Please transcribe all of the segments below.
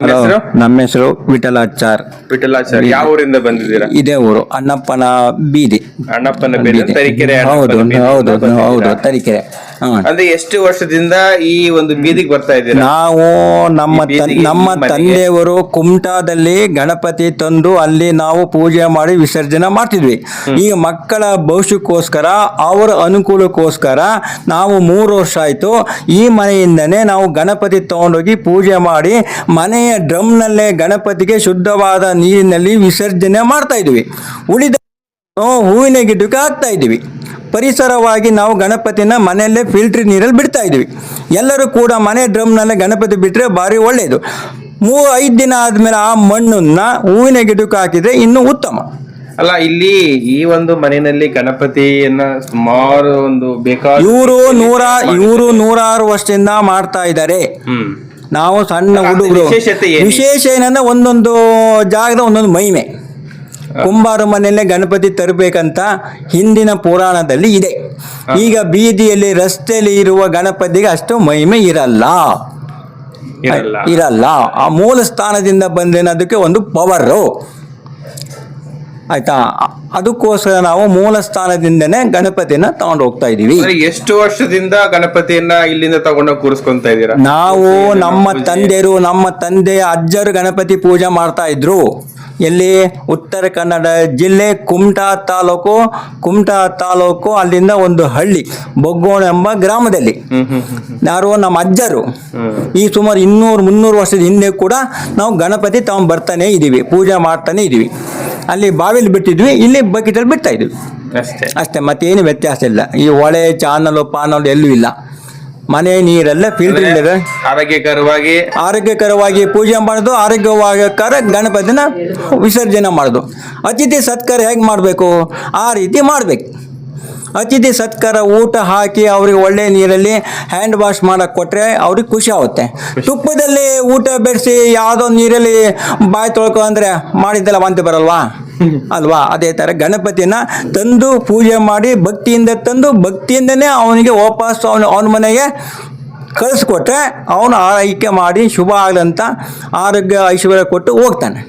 ನಿಮ್ಮ ಹಲೋ ಹೆಸರು? ನಮ್ಮ ಹೆಸರು ವಿಠಲಾಚಾರ್ ವಿಠಲಾಚಾರ್ ಯಾವ ಊರಿಂದ ಬಂದಿದ್ದೀರಾ? ಇದೇ ಊರು ಅಣ್ಣಪ್ಪನ ಬೀದಿ. ಅಣ್ಣಪ್ಪನ ಬೀದಿ. ತರೀಕೆರೆ ಹೌದು ಹೌದು ಹೌದು ತರೀಕೆರೆ. ಅಂದ್ರೆ ಎಷ್ಟು ವರ್ಷದಿಂದ ಈ ಒಂದು ಬೀದಿಗೆ ಬರ್ತಾ ಇದ್ದೀರಾ? ನಾವು ನಮ್ಮ ತನ್- ನಮ್ಮ? ತಂದೆಯವರು ಕುಮಟಾದಲ್ಲಿ ಗಣಪತಿ ತಂದು ಅಲ್ಲಿ ನಾವು ಪೂಜೆ ಮಾಡಿ ವಿಸರ್ಜನೆ ಮಾಡ್ತಿದ್ವಿ. ಈಗ ಮಕ್ಕಳ ಭವಿಷ್ಯಕ್ಕೋಸ್ಕರ ಅವರ ಅನುಕೂಲಕ್ಕೋಸ್ಕರ ನಾವು ಮೂರು ವರ್ಷ ಆಯಿತು. ಈ ಮನೆಯಿಂದನೇ ನಾವು ಗಣಪತಿ ತಗೊಂಡೋಗಿ ಪೂಜೆ ಮಾಡಿ ಮನೆಯ ಡ್ರಮ್ನಲ್ಲೇ ಗಣಪತಿಗೆ ಶುದ್ಧವಾದ ನೀರಿನಲ್ಲಿ ವಿಸರ್ಜನೆ ಮಾಡ್ತಾ ಇದ್ವಿ. ಉಳಿದ ಹೂವಿನ ಗಿಡಕ್ಕೆ ಹಾಕ್ತಾ ಇದ್ದೀವಿ ಪರಿಸರವಾಗಿ ನಾವು ಗಣಪತಿನ ಮನೆಯಲ್ಲೇ ಫಿಲ್ಟ್ರ್ ನೀರಲ್ಲಿ ಬಿಡ್ತಾ ಇದ್ದೀವಿ. ಎಲ್ಲರೂ ಕೂಡ ಮನೆ ಡ್ರಮ್ನಲ್ಲೇ ಗಣಪತಿ ಬಿಟ್ಟರೆ ಭಾರಿ ಒಳ್ಳೆಯದು ಮೂ ಐದು ದಿನ ಆದಮೇಲೆ ಆ ಮಣ್ಣನ್ನು ಹೂವಿನ ಗಿಡಕ್ಕೆ ಹಾಕಿದರೆ ಇನ್ನೂ ಉತ್ತಮ. ಅಲ್ಲ ಇಲ್ಲಿ ಈ ಒಂದು ಮನೆಯಲ್ಲಿ ಗಣಪತಿಯನ್ನ ಸುಮಾರು ಒಂದು ಬೇಕಾದ ಇವರು ನೂರ ಇವರು ನೂರಾರು ವರ್ಷದಿಂದ ಮಾಡ್ತಾ ಇದ್ದಾರೆ. ನಾವು ಸಣ್ಣ ಹುಡುಗರು? ವಿಶೇಷ ಏನಂದ್ರೆ ಒಂದೊಂದು ಜಾಗದ ಒಂದೊಂದು ಮಹಿಮೆ. ಕುಂಬಾರ ಮನೆಯಲ್ಲೇ ಗಣಪತಿ ತರಬೇಕಂತ ಹಿಂದಿನ ಪುರಾಣದಲ್ಲಿ ಇದೆ. ಈಗ ಬೀದಿಯಲ್ಲಿ ರಸ್ತೆಯಲ್ಲಿ ಇರುವ ಗಣಪತಿಗೆ ಅಷ್ಟು ಮಹಿಮೆ ಇರಲ್ಲ. ಇರಲ್ಲ. ಆ ಮೂಲ ಸ್ಥಾನದಿಂದ ಬಂದೇನ ಅದಕ್ಕೆ ಒಂದು ಪವರು ಆಯ್ತಾ? ಅದಕ್ಕೋಸ್ಕರ ನಾವು ಮೂಲ ಸ್ಥಾನದಿಂದನೇ ಗಣಪತಿಯನ್ನ ತಗೊಂಡು ಹೋಗ್ತಾ ಇದೀವಿ. ಎಷ್ಟು ವರ್ಷದಿಂದ ಗಣಪತಿಯನ್ನ ಇಲ್ಲಿಂದ ತಗೊಂಡು ಕೂರಿಸ್ಕೊಂತ ಇದ್ದೀರಾ? ನಾವು ನಮ್ಮ ತಂದೆಯರು ನಮ್ಮ ತಂದೆಯ ಅಜ್ಜರು ಗಣಪತಿ ಪೂಜೆ ಮಾಡ್ತಾ ಇದ್ರು. ಎಲ್ಲಿ? ಉತ್ತರ ಕನ್ನಡ ಜಿಲ್ಲೆ ಕುಮಟಾ ತಾಲೂಕು ಕುಮಟಾ ತಾಲೂಕು ಅಲ್ಲಿಂದ ಒಂದು ಹಳ್ಳಿ ಬೊಗ್ಗೋಣ ಎಂಬ ಗ್ರಾಮದಲ್ಲಿ. ಯಾರು ನಮ್ಮ ಅಜ್ಜರು. ಈ ಸುಮಾರು ಇನ್ನೂರು ಮುನ್ನೂರು ವರ್ಷದ ಹಿಂದೆ ಕೂಡ ನಾವು ಗಣಪತಿ ತಾವು ಬರ್ತಾನೆ ಇದ್ದೀವಿ ಪೂಜೆ ಮಾಡ್ತಾನೆ ಇದ್ದೀವಿ. ಅಲ್ಲಿ ಬಾವಿಲಿ ಬಿಟ್ಟಿದ್ವಿ ಇಲ್ಲಿ ಬಕೆಟಲ್ಲಿ ಬಿಡ್ತಾ ಇದ್ವಿ. ಅಷ್ಟೇ. ಅಷ್ಟೇ ಮತ್ತೇನು ವ್ಯತ್ಯಾಸ ಇಲ್ಲ. ಈ ಹೊಳೆ ಚಾನಲು ಪಾನಲು ಎಲ್ಲೂ ಇಲ್ಲ. ಮನೆ ನೀರೆಲ್ಲ ಫಿಲ್ಟರ್ ಇಲ್ಲದೆ ಆರೋಗ್ಯಕರವಾಗಿ ಆರೋಗ್ಯಕರವಾಗಿ ಪೂಜೆ ಮಾಡೋದು ಕರ ಗಣಪತಿನ ವಿಸರ್ಜನೆ ಮಾಡೋದು. ಅತಿಥಿ ಸತ್ಕಾರ ಹೇಗೆ ಮಾಡಬೇಕು? ಆ ರೀತಿ ಮಾಡಬೇಕು. ಅತಿಥಿ ಸತ್ಕಾರ, ಊಟ ಹಾಕಿ ಅವ್ರಿಗೆ ಒಳ್ಳೆ ನೀರಲ್ಲಿ ಹ್ಯಾಂಡ್ ವಾಶ್ ಮಾಡಕ್ಕೆ ಕೊಟ್ಟರೆ ಅವ್ರಿಗೆ ಖುಷಿ ಆಗುತ್ತೆ. ತುಪ್ಪದಲ್ಲಿ ಊಟ ಬೆರೆಸಿ ಯಾವುದೋ ನೀರಲ್ಲಿ ಬಾಯಿ ತೊಳ್ಕೊ ಅಂದರೆ ಮಾಡಿದ್ದೆಲ್ಲ ವಾಂತಿ ಬರಲ್ವಾ? ಅಲ್ವಾ? ಅದೇ ಥರ ಗಣಪತಿನ ತಂದು ಪೂಜೆ ಮಾಡಿ ಭಕ್ತಿಯಿಂದ ತಂದು ಭಕ್ತಿಯಿಂದನೇ ಅವನಿಗೆ ವಾಪಸ್ ಅವನ ಅವನ ಮನೆಗೆ ಕಳಿಸ್ಕೊಟ್ರೆ ಅವನು ಆರೈಕೆ ಮಾಡಿ ಶುಭ ಆಗಲಂತ ಆರೋಗ್ಯ ಐಶ್ವರ್ಯ ಕೊಟ್ಟು ಹೋಗ್ತಾನೆ.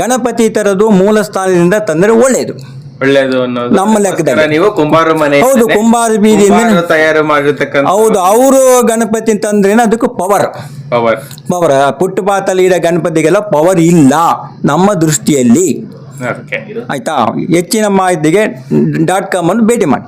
ಗಣಪತಿ ಥರದ್ದು ಮೂಲ ಸ್ಥಾನದಿಂದ ತಂದರೆ ಒಳ್ಳೆಯದು ಒಳ್ಳೇದು ಅನ್ನೋದು ನಮ್ಮ ಲೆಕ್ಕದಲ್ಲಿ. ನೀವು ಕುಂಬಾರ ಮನೆ ಹೌದು, ಕುಂಬಾರ ಬೀದಿಯಿಂದ- ತಯಾರು ಮಾಡಿರ್ತಕ್ಕಂಥ ಹೌದು ಅವರು ಗಣಪತಿ ಅಂತಂದ್ರೆ ಅದಕ್ಕೂ ಪವರ್ ಪವರ್ ಪವರ್ ಪುಟ್ಟಪಾತಲ್ಲಿ ಇರೋ ಗಣಪತಿಗೆಲ್ಲ ಪವರ್ ಇಲ್ಲ ನಮ್ಮ ದೃಷ್ಟಿಯಲ್ಲಿ. ಆಯ್ತಾ? ಹೆಚ್ಚಿನ ಮಾಹಿತಿಗೆ ಡಾಟ್ ಕಾಮ್ ಅನ್ನು ಭೇಟಿ ಮಾಡಿ.